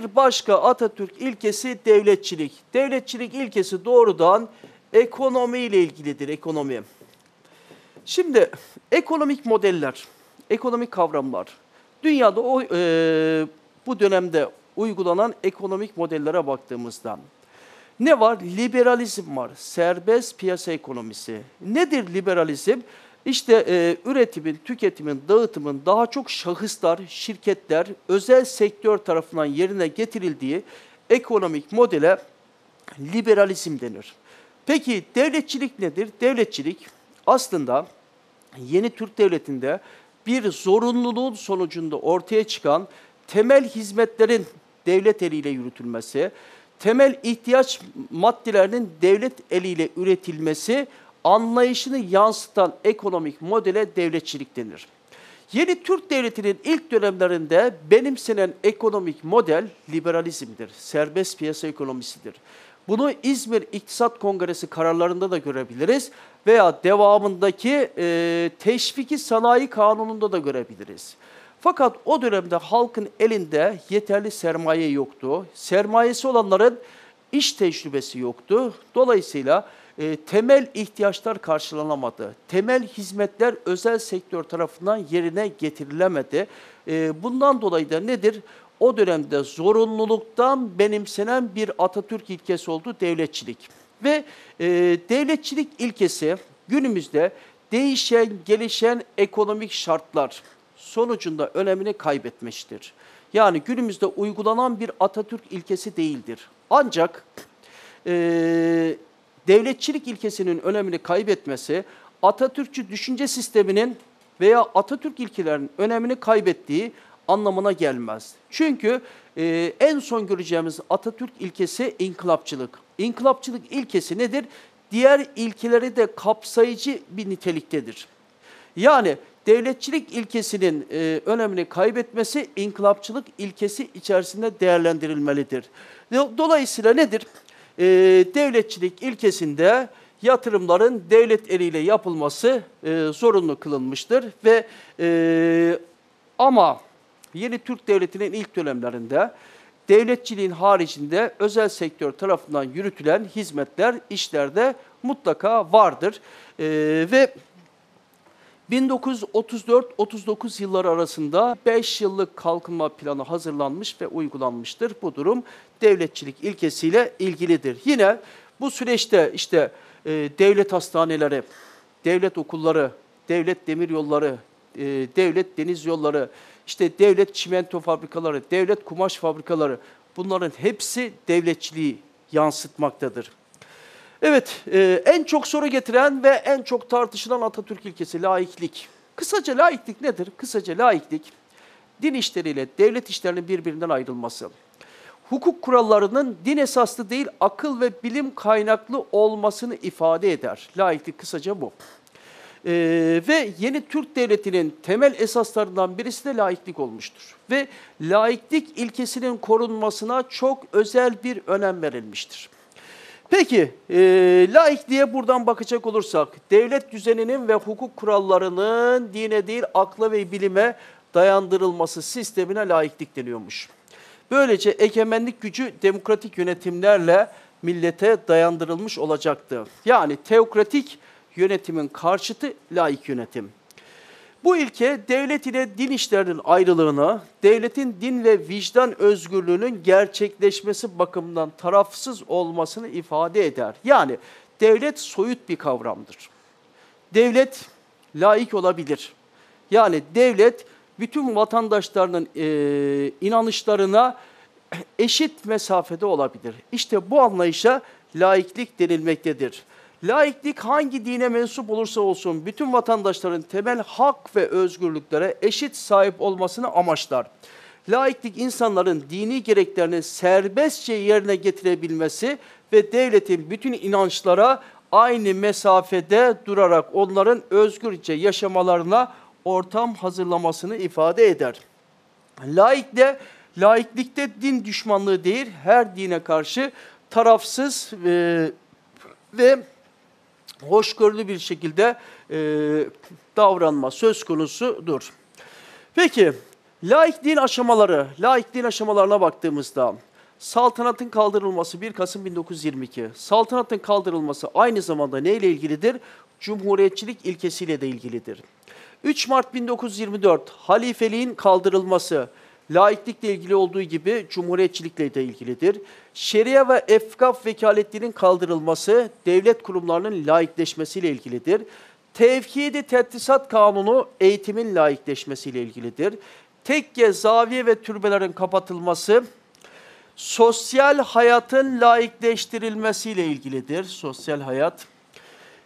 Bir başka Atatürk ilkesi devletçilik. Devletçilik ilkesi doğrudan ekonomi ile ilgilidir, ekonomi. Şimdi ekonomik modeller, ekonomik kavramlar, dünyada o e, bu dönemde uygulanan ekonomik modellere baktığımızda ne var? Liberalizm var, serbest piyasa ekonomisi. Nedir liberalizm? İşte e, üretimin, tüketimin, dağıtımın daha çok şahıslar, şirketler, özel sektör tarafından yerine getirildiği ekonomik modele liberalizm denir. Peki devletçilik nedir? Devletçilik aslında yeni Türk Devleti'nde bir zorunluluğun sonucunda ortaya çıkan temel hizmetlerin devlet eliyle yürütülmesi, temel ihtiyaç maddelerinin devlet eliyle üretilmesi anlayışını yansıtan ekonomik modele devletçilik denir. Yeni Türk Devleti'nin ilk dönemlerinde benimsenen ekonomik model liberalizmdir, serbest piyasa ekonomisidir. Bunu İzmir İktisat Kongresi kararlarında da görebiliriz veya devamındaki e, teşviki sanayi kanununda da görebiliriz. Fakat o dönemde halkın elinde yeterli sermaye yoktu. Sermayesi olanların iş tecrübesi yoktu. Dolayısıyla e, temel ihtiyaçlar karşılanamadı. Temel hizmetler özel sektör tarafından yerine getirilemedi. E, bundan dolayı da nedir? O dönemde zorunluluktan benimsenen bir Atatürk ilkesi oldu devletçilik. Ve e, devletçilik ilkesi günümüzde değişen, gelişen ekonomik şartlar sonucunda önemini kaybetmiştir. Yani günümüzde uygulanan bir Atatürk ilkesi değildir. Ancak e, devletçilik ilkesinin önemini kaybetmesi Atatürkçü düşünce sisteminin veya Atatürk ilkelerinin önemini kaybettiği anlamına gelmez. Çünkü e, en son göreceğimiz Atatürk ilkesi inkılapçılık. İnkılapçılık ilkesi nedir? Diğer ilkeleri de kapsayıcı bir niteliktedir. Yani devletçilik ilkesinin e, önemini kaybetmesi inkılapçılık ilkesi içerisinde değerlendirilmelidir. Dolayısıyla nedir? E, devletçilik ilkesinde yatırımların devlet eliyle yapılması e, zorunlu kılınmıştır ve e, ama yeni Türk Devleti'nin ilk dönemlerinde devletçiliğin haricinde özel sektör tarafından yürütülen hizmetler, işlerde mutlaka vardır. E, ve 1934-39 yılları arasında 5 yıllık kalkınma planı hazırlanmış ve uygulanmıştır. Bu durum devletçilik ilkesiyle ilgilidir. Yine bu süreçte işte e, devlet hastaneleri, devlet okulları, devlet demiryolları, e, devlet deniz yolları, işte devlet çimento fabrikaları, devlet kumaş fabrikaları bunların hepsi devletçiliği yansıtmaktadır. Evet, e, en çok soru getiren ve en çok tartışılan Atatürk ilkesi laiklik. Kısaca laiklik nedir? Kısaca laiklik, din işleriyle devlet işlerinin birbirinden ayrılması. Hukuk kurallarının din esaslı değil, akıl ve bilim kaynaklı olmasını ifade eder. Laiklik kısaca bu. Ee, ve yeni Türk Devleti'nin temel esaslarından birisi de laiklik olmuştur. Ve laiklik ilkesinin korunmasına çok özel bir önem verilmiştir. Peki, e, laikliğe buradan bakacak olursak, devlet düzeninin ve hukuk kurallarının dine değil akla ve bilime dayandırılması sistemine laiklik deniyormuş. Böylece egemenlik gücü demokratik yönetimlerle millete dayandırılmış olacaktı. Yani teokratik yönetimin karşıtı laik yönetim. Bu ilke devlet ile din işlerinin ayrılığını, devletin din ve vicdan özgürlüğünün gerçekleşmesi bakımından tarafsız olmasını ifade eder. Yani devlet soyut bir kavramdır. Devlet laik olabilir. Yani devlet bütün vatandaşlarının e, inanışlarına eşit mesafede olabilir. İşte bu anlayışa laiklik denilmektedir. Laiklik hangi dine mensup olursa olsun bütün vatandaşların temel hak ve özgürlüklere eşit sahip olmasını amaçlar. Laiklik insanların dini gereklerini serbestçe yerine getirebilmesi ve devletin bütün inançlara aynı mesafede durarak onların özgürce yaşamalarına ortam hazırlamasını ifade eder. Laikde, laiklikte din düşmanlığı değil, her dine karşı tarafsız e, ve hoşgörülü bir şekilde e, davranma söz konusudur. Peki Laikliğin aşamaları, laikliğin aşamalarına baktığımızda saltanatın kaldırılması 1 Kasım 1922. Saltanatın kaldırılması aynı zamanda neyle ilgilidir? Cumhuriyetçilik ilkesiyle de ilgilidir. 3 Mart 1924 halifeliğin kaldırılması laiklikle ilgili olduğu gibi cumhuriyetçilikle de ilgilidir. Şeria ve efkaf vekaletlerinin kaldırılması devlet kurumlarının laikleşmesiyle ilgilidir. Tevhidi Tetrisat Kanunu eğitimin laikleşmesiyle ilgilidir. Tekke, zaviye ve türbelerin kapatılması sosyal hayatın laikleştirilmesiyle ilgilidir. Sosyal hayat.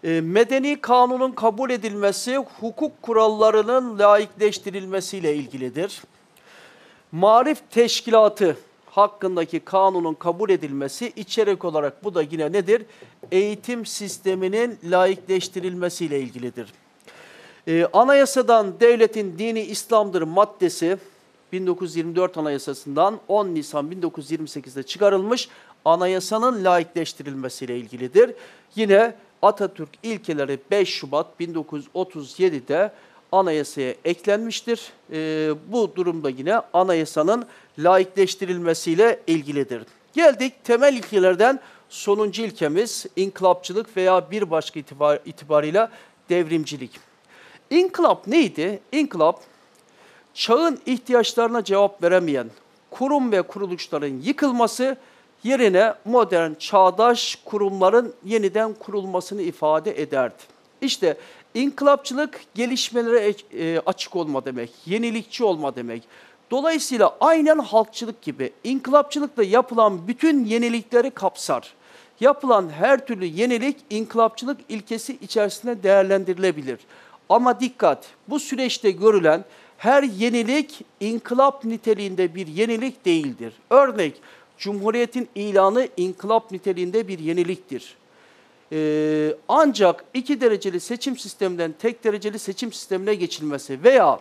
E, medeni kanunun kabul edilmesi hukuk kurallarının laikleştirilmesiyle ilgilidir. Marif teşkilatı hakkındaki kanunun kabul edilmesi içerik olarak bu da yine nedir? Eğitim sisteminin laikleştirilmesiyle ilgilidir. Ee, anayasadan devletin dini İslam'dır maddesi 1924 Anayasası'ndan 10 Nisan 1928'de çıkarılmış anayasanın laikleştirilmesiyle ilgilidir. Yine Atatürk ilkeleri 5 Şubat 1937'de anayasaya eklenmiştir. E, bu durumda yine anayasanın laikleştirilmesiyle ilgilidir. Geldik temel ilkelerden sonuncu ilkemiz inkılapçılık veya bir başka itibar, itibarıyla devrimcilik. İnkılap neydi? İnkılap çağın ihtiyaçlarına cevap veremeyen kurum ve kuruluşların yıkılması yerine modern, çağdaş kurumların yeniden kurulmasını ifade ederdi. İşte inkılapçılık gelişmelere e, açık olma demek, yenilikçi olma demek. Dolayısıyla aynen halkçılık gibi inkılapçılıkla yapılan bütün yenilikleri kapsar. Yapılan her türlü yenilik inkılapçılık ilkesi içerisinde değerlendirilebilir. Ama dikkat, bu süreçte görülen her yenilik inkılap niteliğinde bir yenilik değildir. Örnek, Cumhuriyetin ilanı inkılap niteliğinde bir yeniliktir. Ee, ancak iki dereceli seçim sisteminden tek dereceli seçim sistemine geçilmesi veya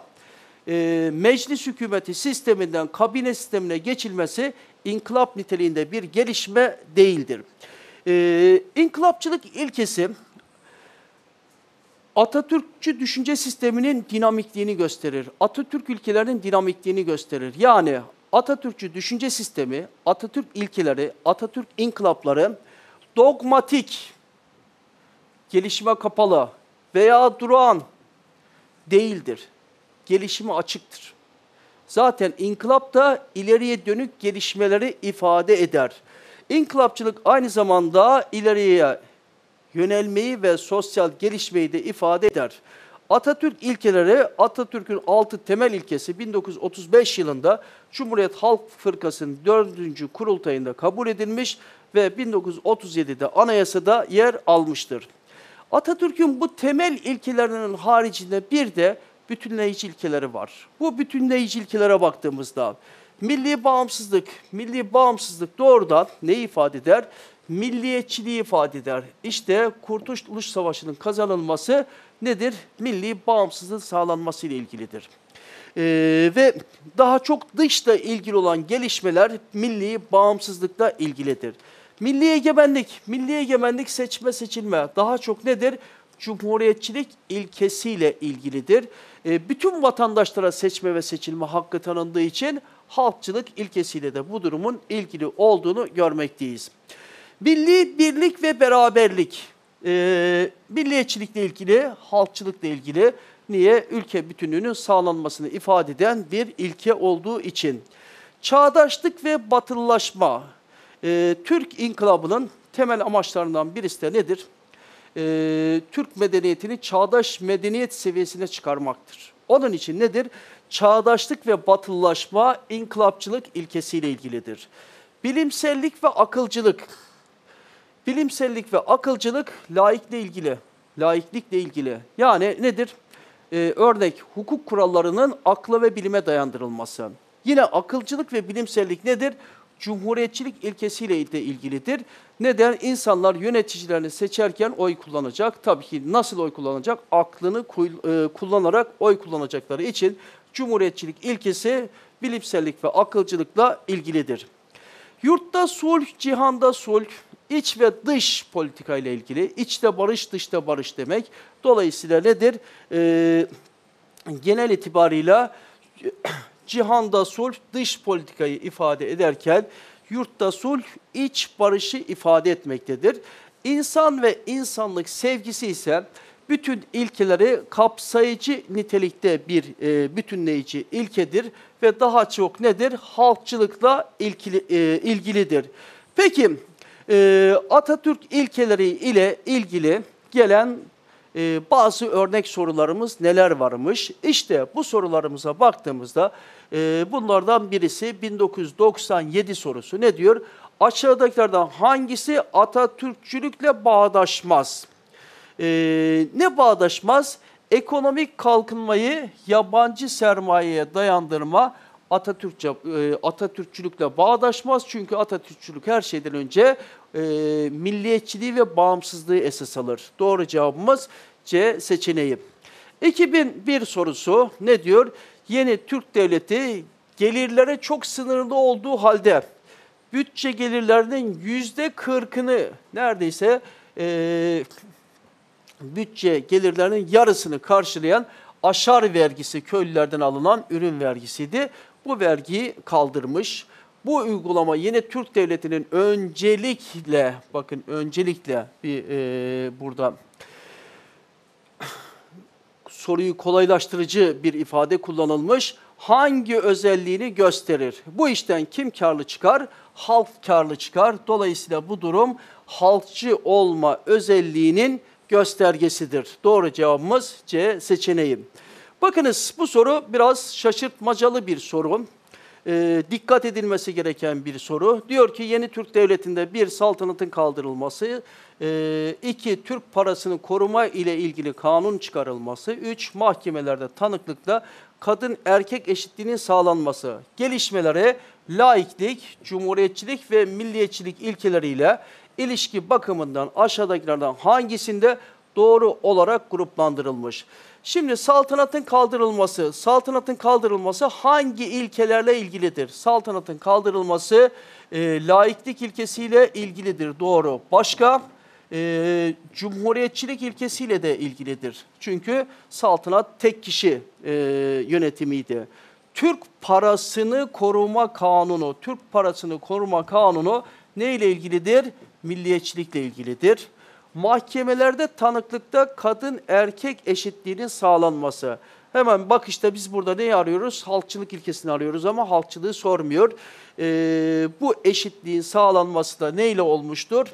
e, meclis hükümeti sisteminden kabine sistemine geçilmesi inkılap niteliğinde bir gelişme değildir. Ee, inkılapçılık ilkesi Atatürkçü düşünce sisteminin dinamikliğini gösterir. Atatürk ülkelerinin dinamikliğini gösterir. Yani Atatürkçü düşünce sistemi, Atatürk ilkeleri, Atatürk inkılapları dogmatik, gelişime kapalı veya durağan değildir. Gelişime açıktır. Zaten inkılap da ileriye dönük gelişmeleri ifade eder. İnkılapçılık aynı zamanda ileriye yönelmeyi ve sosyal gelişmeyi de ifade eder. Atatürk ilkeleri, Atatürk'ün altı temel ilkesi 1935 yılında Cumhuriyet Halk Fırkası'nın 4. kurultayında kabul edilmiş ve 1937'de anayasada yer almıştır. Atatürk'ün bu temel ilkelerinin haricinde bir de bütünleyici ilkeleri var. Bu bütünleyici ilkelere baktığımızda milli bağımsızlık, milli bağımsızlık doğrudan ne ifade eder? Milliyetçiliği ifade eder. İşte Kurtuluş Savaşı'nın kazanılması nedir? Milli bağımsızlığın sağlanması ile ilgilidir. Ee, ve daha çok dışla ilgili olan gelişmeler milli bağımsızlıkla ilgilidir. Milli egemenlik, milli egemenlik seçme seçilme daha çok nedir? Cumhuriyetçilik ilkesiyle ilgilidir. E, bütün vatandaşlara seçme ve seçilme hakkı tanındığı için halkçılık ilkesiyle de bu durumun ilgili olduğunu görmekteyiz. Milli birlik ve beraberlik, e, milliyetçilikle ilgili, halkçılıkla ilgili niye? Ülke bütünlüğünün sağlanmasını ifade eden bir ilke olduğu için. Çağdaşlık ve batılılaşma, e, Türk inkılabının temel amaçlarından birisi de nedir? E, Türk medeniyetini çağdaş medeniyet seviyesine çıkarmaktır. Onun için nedir? Çağdaşlık ve batılılaşma inkılapçılık ilkesiyle ilgilidir. Bilimsellik ve akılcılık. Bilimsellik ve akılcılık laikle ilgili. Laiklikle ilgili. Yani nedir? Ee, örnek hukuk kurallarının akla ve bilime dayandırılması. Yine akılcılık ve bilimsellik nedir? Cumhuriyetçilik ilkesiyle de ilgilidir. Neden? İnsanlar yöneticilerini seçerken oy kullanacak. Tabii ki nasıl oy kullanacak? Aklını e, kullanarak oy kullanacakları için Cumhuriyetçilik ilkesi bilimsellik ve akılcılıkla ilgilidir. Yurtta sulh, cihanda sulh, iç ve dış politika ile ilgili. İçte barış, dışta barış demek. Dolayısıyla nedir? Ee, genel itibarıyla cihanda sulh dış politikayı ifade ederken yurtta sulh iç barışı ifade etmektedir. İnsan ve insanlık sevgisi ise bütün ilkeleri kapsayıcı nitelikte bir e, bütünleyici ilkedir ve daha çok nedir? Halkçılıkla ilgili, e, ilgilidir. Peki e, Atatürk ilkeleri ile ilgili gelen e, bazı örnek sorularımız neler varmış? İşte bu sorularımıza baktığımızda e, bunlardan birisi 1997 sorusu ne diyor? Aşağıdakilerden hangisi Atatürkçülükle bağdaşmaz? E, ne bağdaşmaz? Ekonomik kalkınmayı yabancı sermayeye dayandırma Atatürkçe, Atatürkçülükle bağdaşmaz. Çünkü Atatürkçülük her şeyden önce e, milliyetçiliği ve bağımsızlığı esas alır. Doğru cevabımız C seçeneği. 2001 sorusu ne diyor? Yeni Türk Devleti gelirlere çok sınırlı olduğu halde bütçe gelirlerinin yüzde kırkını neredeyse e, bütçe gelirlerinin yarısını karşılayan aşar vergisi köylülerden alınan ürün vergisiydi. Bu vergiyi kaldırmış. Bu uygulama yine Türk Devleti'nin öncelikle, bakın öncelikle bir e, burada soruyu kolaylaştırıcı bir ifade kullanılmış. Hangi özelliğini gösterir? Bu işten kim karlı çıkar? Halk karlı çıkar. Dolayısıyla bu durum halkçı olma özelliğinin göstergesidir. Doğru cevabımız C seçeneği. Bakınız bu soru biraz şaşırtmacalı bir soru. E, dikkat edilmesi gereken bir soru. Diyor ki yeni Türk Devleti'nde bir saltanatın kaldırılması, e, iki Türk parasını koruma ile ilgili kanun çıkarılması, üç mahkemelerde tanıklıkla kadın erkek eşitliğinin sağlanması, gelişmelere laiklik, cumhuriyetçilik ve milliyetçilik ilkeleriyle ilişki bakımından aşağıdakilerden hangisinde doğru olarak gruplandırılmış? Şimdi saltanatın kaldırılması, saltanatın kaldırılması hangi ilkelerle ilgilidir? Saltanatın kaldırılması e, laiklik ilkesiyle ilgilidir, doğru. Başka? E, cumhuriyetçilik ilkesiyle de ilgilidir. Çünkü saltanat tek kişi e, yönetimiydi. Türk parasını koruma kanunu, Türk parasını koruma kanunu ne ile ilgilidir? Milliyetçilikle ilgilidir mahkemelerde tanıklıkta kadın erkek eşitliğinin sağlanması. Hemen bak işte biz burada neyi arıyoruz? Halkçılık ilkesini arıyoruz ama halkçılığı sormuyor. Ee, bu eşitliğin sağlanması da neyle olmuştur?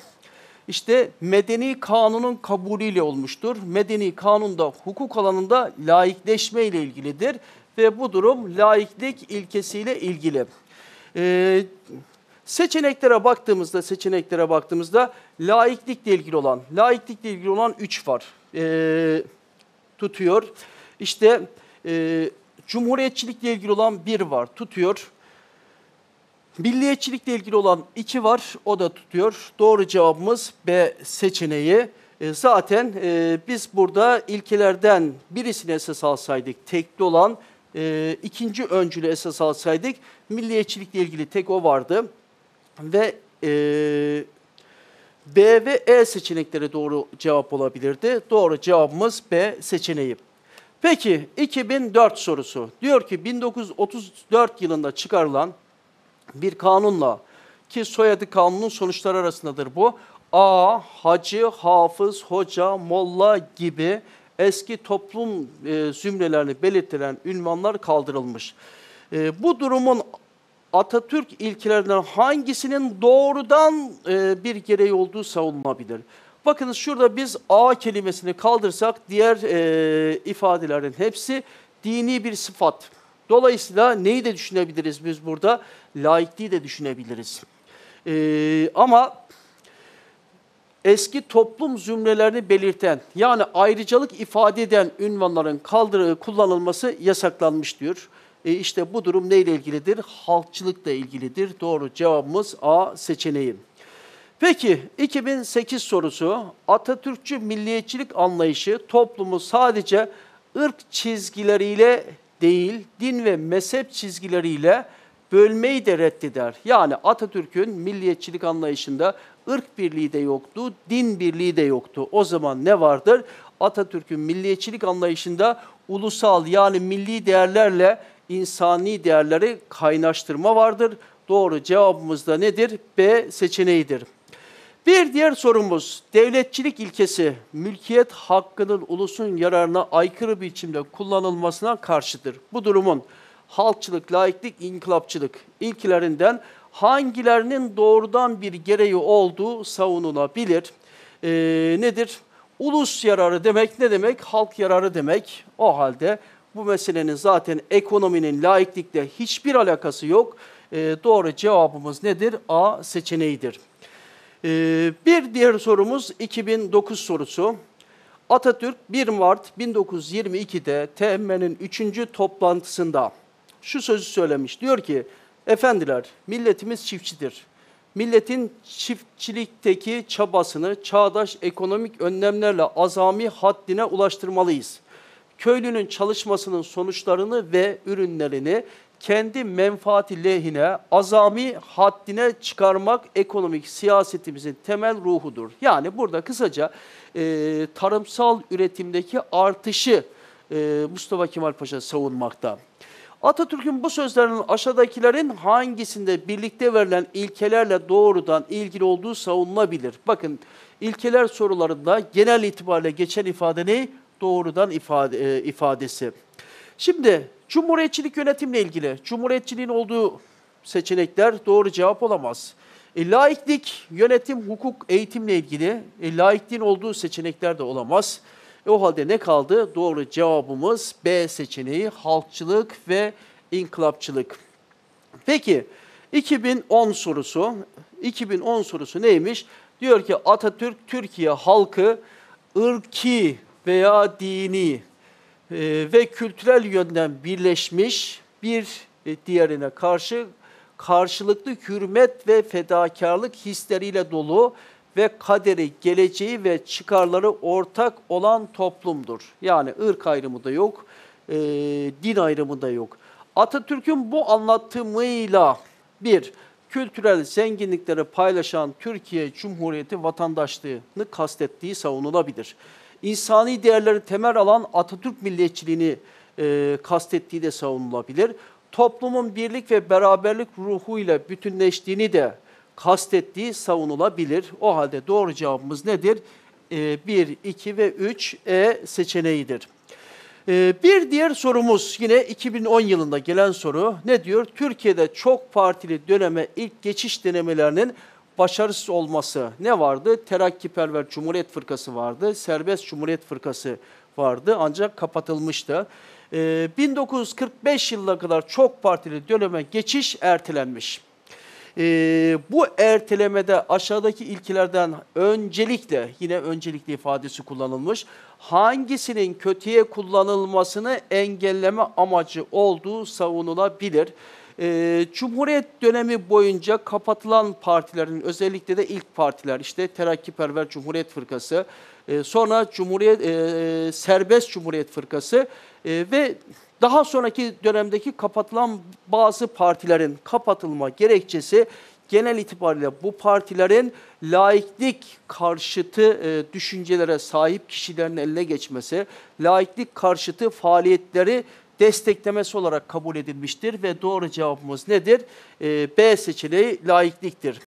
İşte medeni kanunun kabulüyle olmuştur. Medeni kanunda hukuk alanında laikleşme ile ilgilidir ve bu durum laiklik ilkesiyle ilgili. Ee, Seçeneklere baktığımızda, seçeneklere baktığımızda laiklikle ilgili olan, laiklikle ilgili olan üç var. E, tutuyor. İşte e, cumhuriyetçilikle ilgili olan bir var, tutuyor. Milliyetçilikle ilgili olan iki var, o da tutuyor. Doğru cevabımız B seçeneği. E, zaten e, biz burada ilkelerden birisini esas alsaydık, tekli olan, e, ikinci öncülü esas alsaydık, milliyetçilikle ilgili tek o vardı ve e, B ve E seçenekleri doğru cevap olabilirdi. Doğru cevabımız B seçeneği. Peki 2004 sorusu. Diyor ki 1934 yılında çıkarılan bir kanunla ki soyadı kanunun sonuçları arasındadır bu. A, hacı, hafız, hoca, molla gibi eski toplum e, zümrelerini belirtilen ünvanlar kaldırılmış. E, bu durumun Atatürk ilkelerinden hangisinin doğrudan e, bir gereği olduğu savunulabilir. Bakınız şurada biz A kelimesini kaldırsak diğer e, ifadelerin hepsi dini bir sıfat. Dolayısıyla neyi de düşünebiliriz biz burada? Laikliği de düşünebiliriz. E, ama eski toplum zümrelerini belirten yani ayrıcalık ifade eden ünvanların kaldırı kullanılması yasaklanmış diyor. E işte bu durum neyle ilgilidir? Halkçılıkla ilgilidir. Doğru cevabımız A seçeneği. Peki 2008 sorusu Atatürkçü milliyetçilik anlayışı toplumu sadece ırk çizgileriyle değil din ve mezhep çizgileriyle bölmeyi de reddeder. Yani Atatürk'ün milliyetçilik anlayışında ırk birliği de yoktu, din birliği de yoktu. O zaman ne vardır? Atatürk'ün milliyetçilik anlayışında ulusal yani milli değerlerle insani değerleri kaynaştırma vardır. Doğru cevabımız da nedir? B seçeneğidir. Bir diğer sorumuz, devletçilik ilkesi mülkiyet hakkının ulusun yararına aykırı biçimde kullanılmasına karşıdır. Bu durumun halkçılık, laiklik, inkılapçılık ilkelerinden hangilerinin doğrudan bir gereği olduğu savunulabilir. Ee, nedir? Ulus yararı demek ne demek? Halk yararı demek. O halde bu meselenin zaten ekonominin laiklikle hiçbir alakası yok. Ee, doğru cevabımız nedir? A seçeneğidir. Ee, bir diğer sorumuz 2009 sorusu. Atatürk 1 Mart 1922'de TM'nin 3. toplantısında şu sözü söylemiş. Diyor ki, efendiler milletimiz çiftçidir. Milletin çiftçilikteki çabasını çağdaş ekonomik önlemlerle azami haddine ulaştırmalıyız. Köylünün çalışmasının sonuçlarını ve ürünlerini kendi menfaati lehine azami haddine çıkarmak ekonomik siyasetimizin temel ruhudur. Yani burada kısaca e, tarımsal üretimdeki artışı e, Mustafa Kemal Paşa savunmakta. Atatürk'ün bu sözlerinin aşağıdakilerin hangisinde birlikte verilen ilkelerle doğrudan ilgili olduğu savunulabilir. Bakın ilkeler sorularında genel itibariyle geçen ifade ne? Doğrudan ifade, e, ifadesi. Şimdi Cumhuriyetçilik yönetimle ilgili, Cumhuriyetçiliğin olduğu seçenekler doğru cevap olamaz. E, laiklik, yönetim, hukuk, eğitimle ilgili e, laikliğin olduğu seçenekler de olamaz. E, o halde ne kaldı? Doğru cevabımız B seçeneği halkçılık ve inkılapçılık. Peki 2010 sorusu, 2010 sorusu neymiş? Diyor ki Atatürk Türkiye halkı ırki veya dini e, ve kültürel yönden birleşmiş bir e, diğerine karşı karşılıklı hürmet ve fedakarlık hisleriyle dolu ve kaderi, geleceği ve çıkarları ortak olan toplumdur. Yani ırk ayrımı da yok, e, din ayrımı da yok. Atatürk'ün bu anlatımıyla bir, kültürel zenginlikleri paylaşan Türkiye Cumhuriyeti vatandaşlığını kastettiği savunulabilir insani değerleri temel alan Atatürk milliyetçiliğini e, kastettiği de savunulabilir. Toplumun birlik ve beraberlik ruhuyla bütünleştiğini de kastettiği savunulabilir. O halde doğru cevabımız nedir? E, 1, 2 ve 3 E seçeneğidir. E, bir diğer sorumuz yine 2010 yılında gelen soru. Ne diyor? Türkiye'de çok partili döneme ilk geçiş denemelerinin başarısız olması ne vardı? Terakkiperver Cumhuriyet Fırkası vardı, Serbest Cumhuriyet Fırkası vardı ancak kapatılmıştı. Ee, 1945 yılına kadar çok partili döneme geçiş ertelenmiş. Ee, bu ertelemede aşağıdaki ilkelerden öncelikle, yine öncelikli ifadesi kullanılmış, hangisinin kötüye kullanılmasını engelleme amacı olduğu savunulabilir. E, Cumhuriyet dönemi boyunca kapatılan partilerin özellikle de ilk partiler işte Terakkiperver Cumhuriyet Fırkası, e, sonra Cumhuriyet e, Serbest Cumhuriyet Fırkası e, ve daha sonraki dönemdeki kapatılan bazı partilerin kapatılma gerekçesi genel itibariyle bu partilerin laiklik karşıtı e, düşüncelere sahip kişilerin eline geçmesi, laiklik karşıtı faaliyetleri desteklemesi olarak kabul edilmiştir ve doğru cevabımız nedir? E, B seçeneği laikliktir.